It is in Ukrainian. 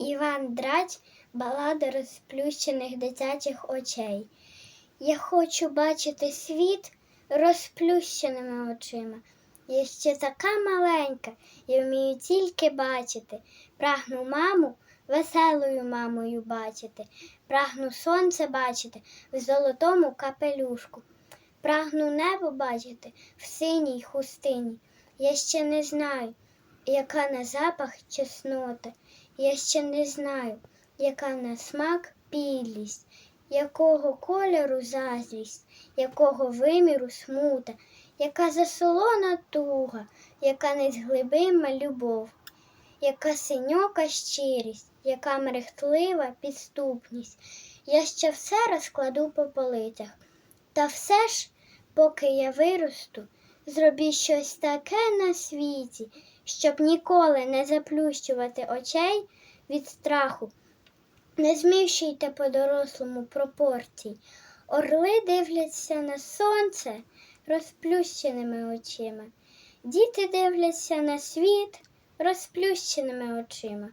Іван Драч, балада розплющених дитячих очей. Я хочу бачити світ розплющеними очима. Я ще така маленька, я вмію тільки бачити. Прагну маму веселою мамою бачити. Прагну сонце бачити в золотому капелюшку. Прагну небо бачити в синій хустині. Я ще не знаю, яка на запах чеснота. Я ще не знаю, яка на смак підлість, якого кольору заздрість, якого виміру смута, яка засолона туга, яка незглибима любов, яка синьока щирість, яка мерехтлива підступність. Я ще все розкладу по полицях. Та все ж, поки я виросту, зробіть щось таке на світі, щоб ніколи не заплющувати очей від страху. Не зміщуйте по-дорослому пропорцій. Орли дивляться на сонце розплющеними очима. Діти дивляться на світ розплющеними очима.